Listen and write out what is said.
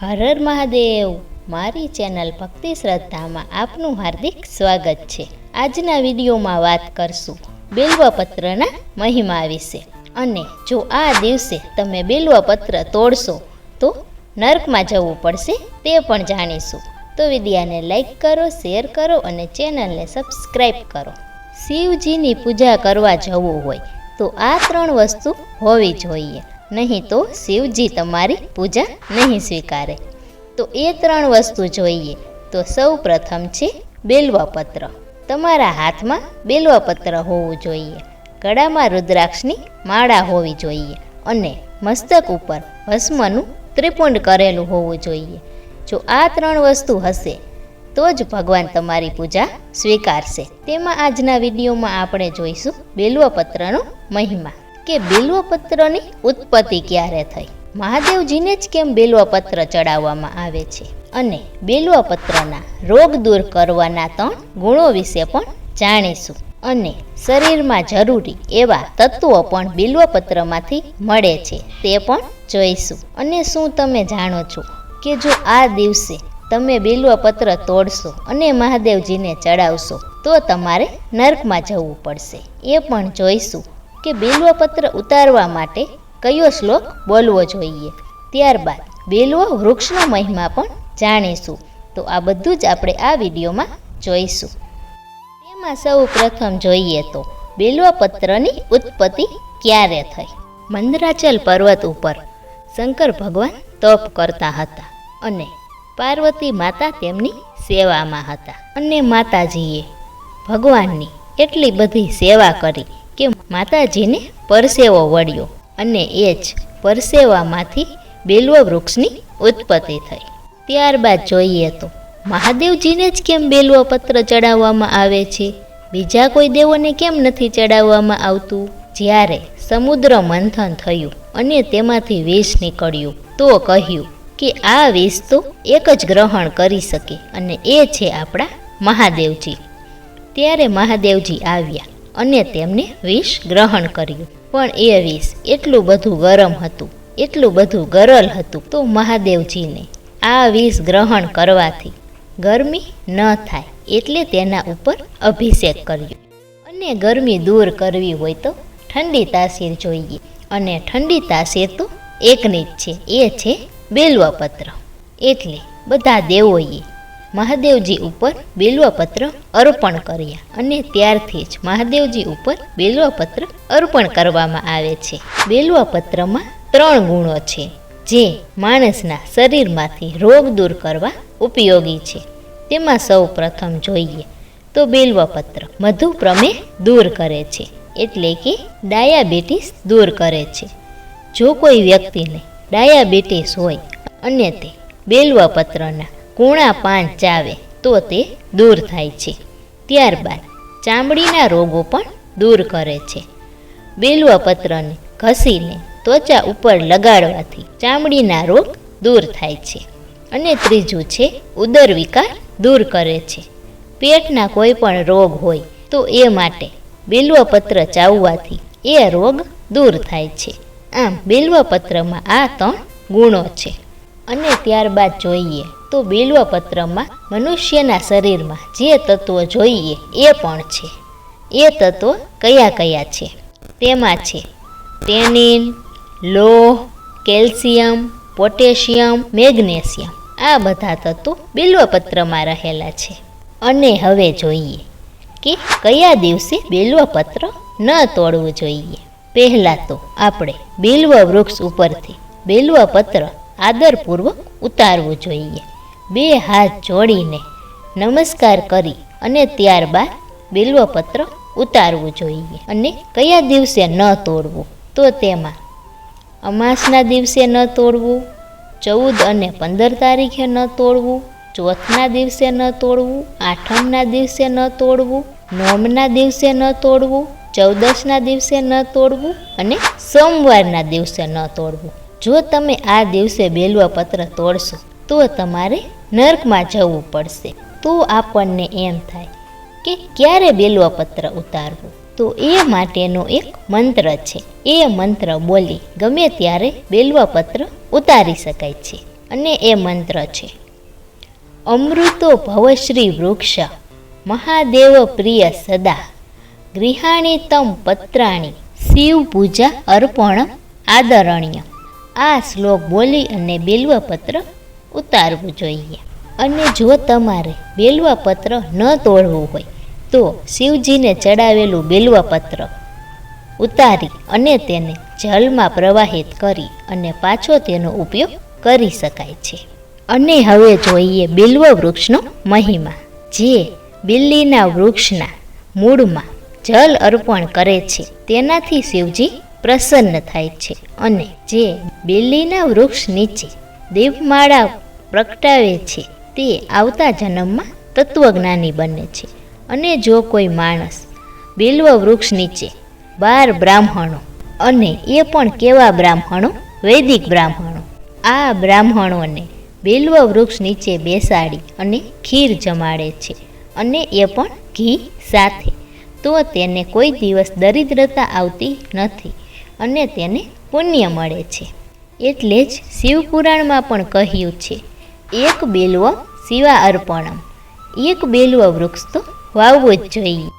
હર હર મહાદેવ. મારી ચેનલ ભક્તિ શ્રદ્ધામાં આપનું હાર્દિક સ્વાગત છે. આજના વિડીયોમાં વાત કરશું બેલવપત્રના મહિમા વિશે. અને જો આ દિવસે તમે બેલવપત્ર તોડશો, તો નર્કમાં જવું પડશે તે પણ જાણીશું. તો વિડીયાને લાઈક કરો, શેર કરો અને ચેનલને સબસ્ક્રાઈબ કરો. શિવજીની પૂજા કરવા જવું હોય, તો આ ત્રણ વસ્તુ હોવી જોઈએ. નહીં તો શિવજી તમારી પૂજા નહીં સ્વીકારે. તો એ ત્રણ વસ્તુ જોઈએ. તો સૌ પ્રથમ છે બેલવાપત્ર. તમારા હાથમાં બેલવાપત્ર હોવું જોઈએ. ગળામાં રુદ્રાક્ષની માળા હોવી જોઈએ અને મસ્તક ઉપર ભસ્મનું ત્રિપુંડ કરેલું હોવું જોઈએ. જો આ ત્રણ વસ્તુ હશે, તો જ ભગવાન તમારી પૂજા સ્વીકારશે. તેમાં આજના વિડીયોમાં આપણે જોઈશું બેલવાપત્રનો મહિમા. કે બેલવપત્રની ઉત્પત્તિ ક્યારે થઈ? મહાદેવજીને જ કેમ બેલવપત્ર ચડાવવામાં આવે છે? અને બેલવપત્રના રોગ દૂર કરવાના ત્રણ ગુણો વિશે પણ જાણીશું. અને શરીરમાં જરૂરી એવા તત્વો પણ બેલવપત્રમાંથી મળે છે તે પણ જોઈશું. અને શું તમે જાણો છો કે જો આ દિવસે તમે બેલવપત્ર તોડશો અને મહાદેવજીને ચડાવશો, તો તમારે નર્કમાં જવું પડશે. એ પણ જોઈશું. કે બેલવપત્ર ઉતારવા માટે કયો શ્લોક બોલવો જોઈએ? ત્યારબાદ બેલવો વૃક્ષનો મહિમા પણ જાણીશું. તો આ બધું જ આપણે આ વિડીયોમાં જોઈશું. તેમાં સૌ પ્રથમ જોઈએ તો બેલવા પત્રની ઉત્પત્તિ ક્યારે થઈ? મંદરાચલ પર્વત ઉપર શંકર ભગવાન તપ કરતા હતા અને પાર્વતી માતા તેમની સેવામાં હતા. અને માતાજીએ ભગવાનની એટલી બધી સેવા કરી માતાજીને પરસેવો વળ્યો અને એ જ પરસેવામાંથી બેલવા વૃક્ષની ઉત્પત્તિ થઈ. ત્યારબાદ જોઈએ તો, મહાદેવજીને જ કેમ બેલવો પત્ર ચડાવવામાં આવે છે? બીજા કોઈ દેવોને કેમ નથી ચડાવવામાં આવતું? જ્યારે સમુદ્ર મંથન થયું અને તેમાંથી વિષ નીકળ્યું, તો કહ્યું કે આ વિષ તો એક જ ગ્રહણ કરી શકે અને એ છે આપણા મહાદેવજી. ત્યારે મહાદેવજી આવ્યા. અને તેમને વિષ ગ્રહણ કર્યું. પણ એ વિષ એટલું બધું ગરમ હતું, એટલું બધું ગરલ હતું, તો મહાદેવજીને આ વિષ ગ્રહણ કરવાથી ગરમી ન થાય એટલે તેના ઉપર અભિષેક કર્યો. અને ગરમી દૂર કરવી હોય તો ઠંડી તાસીર જોઈએ. અને ઠંડી તાસીર તો એકની જ છે, એ છે બેલવાપત્ર. એટલે બધા દેવોએ મહાદેવજી ઉપર બેલવાપત્ર અર્પણ કર્યા અને ત્યારથી જ મહાદેવજી ઉપર બેલવાપત્ર અર્પણ કરવામાં આવે છે. બેલવાપત્રમાં ત્રણ ગુણો છે, જે માણસના શરીરમાંથી રોગ દૂર કરવા ઉપયોગી છે. તેમાં સૌ પ્રથમ જોઈએ તો બેલવાપત્ર મધુપ્રમે દૂર કરે છે, એટલે કે ડાયાબિટીસ દૂર કરે છે. જો કોઈ વ્યક્તિને ડાયાબિટીસ હોય અને તે બેલવાપત્રના કૂણા પાન ચાવે, તો તે દૂર થાય છે. ત્યારબાદ ચામડીના રોગો પણ દૂર કરે છે. બેલવાપત્રને ઘસીને ત્વચા ઉપર લગાડવાથી ચામડીના રોગ દૂર થાય છે અને ત્રીજું છે, ઉદર વિકાર દૂર કરે છે. પેટના કોઈ પણ રોગ હોય, તો એ માટે બેલવપત્ર ચાવવાથી એ રોગ દૂર થાય છે. આમ બેલવપત્રમાં આ ત્રણ ગુણો છે. અને ત્યારબાદ જોઈએ તો બેલવપત્રમાં મનુષ્યના શરીરમાં જે તત્વો જોઈએ એ પણ છે. એ તત્વો કયા કયા છે? તેમાં છે ટેનિન લોહ, કેલ્શિયમ, પોટેશિયમ, મેગ્નેશિયમ. આ બધા તત્વો બિલ્વપત્રમાં રહેલા છે. અને હવે જોઈએ કે કયા દિવસે બિલ્વપત્ર ન તોડવું જોઈએ. પહેલાં તો આપણે બિલ્વ વૃક્ષ ઉપરથી બેલવપત્ર આદરપૂર્વક ઉતારવું જોઈએ. બે હાથ જોડીને નમસ્કાર કરી અને ત્યારબાદ બિલ્વપત્ર ઉતારવું જોઈએ. અને કયા દિવસે ન તોડવું? તો તેમાં અમાસના દિવસે ન તોડવું, ચૌદ અને પંદર તારીખે ન તોડવું, ચોથના દિવસે ન તોડવું, આઠમના દિવસે ન તોડવું નોમના દિવસે ન તોડવું ચૌદસના દિવસે ન તોડવું અને સોમવારના દિવસે ન તોડવું. જો તમે આ દિવસે બેલવા પત્ર તોડશો, તો તમારે નર્કમાં જવું પડશે. તો આપણને એમ થાય કે ક્યારે બેલવા પત્ર ઉતારવું? તો એ માટેનો એક મંત્ર છે. એ મંત્ર બોલી ગમે ત્યારે બેલવા પત્ર ઉતારી શકાય છે. અને એ મંત્ર છે, અમૃતો ભવશ્રી વૃક્ષ, મહાદેવ પ્રિય સદા, ગૃહાણી તમ પત્રાણી, શિવ પૂજા અર્પણ આદરણીય. આ શ્લોક બોલી અને બેલવપત્ર ઉતારવું જોઈએ. અને જો તમારે બેલવપત્ર ન તોડવું હોય, તો શિવજીને ચડાવેલું બેલવપત્ર ઉતારી અને તેને જલમાં પ્રવાહિત કરી અને પાછો તેનો ઉપયોગ કરી શકાય છે. અને હવે જોઈએ બિલ્વ વૃક્ષનો મહિમા. જે બિલ્લીના વૃક્ષના મૂળમાં જલ અર્પણ કરે છે, તેનાથી શિવજી પ્રસન્ન થાય છે અને જે બિલ્લીના વૃક્ષ નીચે દીપમાળા પ્રગટાવે છે, તે આવતા જન્મમાં તત્વજ્ઞાની બને છે. અને જો કોઈ માણસ બિલ્વ વૃક્ષ નીચે બાર બ્રાહ્મણો અને એ પણ કેવા બ્રાહ્મણો? વૈદિક બ્રાહ્મણો. આ બ્રાહ્મણોને બિલ્વ વૃક્ષ નીચે બેસાડી અને ખીર જમાડે છે અને એ પણ ઘી સાથે. તો તેને કોઈ દિવસ દરિદ્રતા આવતી નથી. અને તેને પુણ્ય મળે છે. એટલે જ શિવપુરાણમાં પણ કહ્યું છે, એક બેલવો શિવા અર્પણમ. એક બેલવો વૃક્ષ તો વાવવું જ જોઈએ.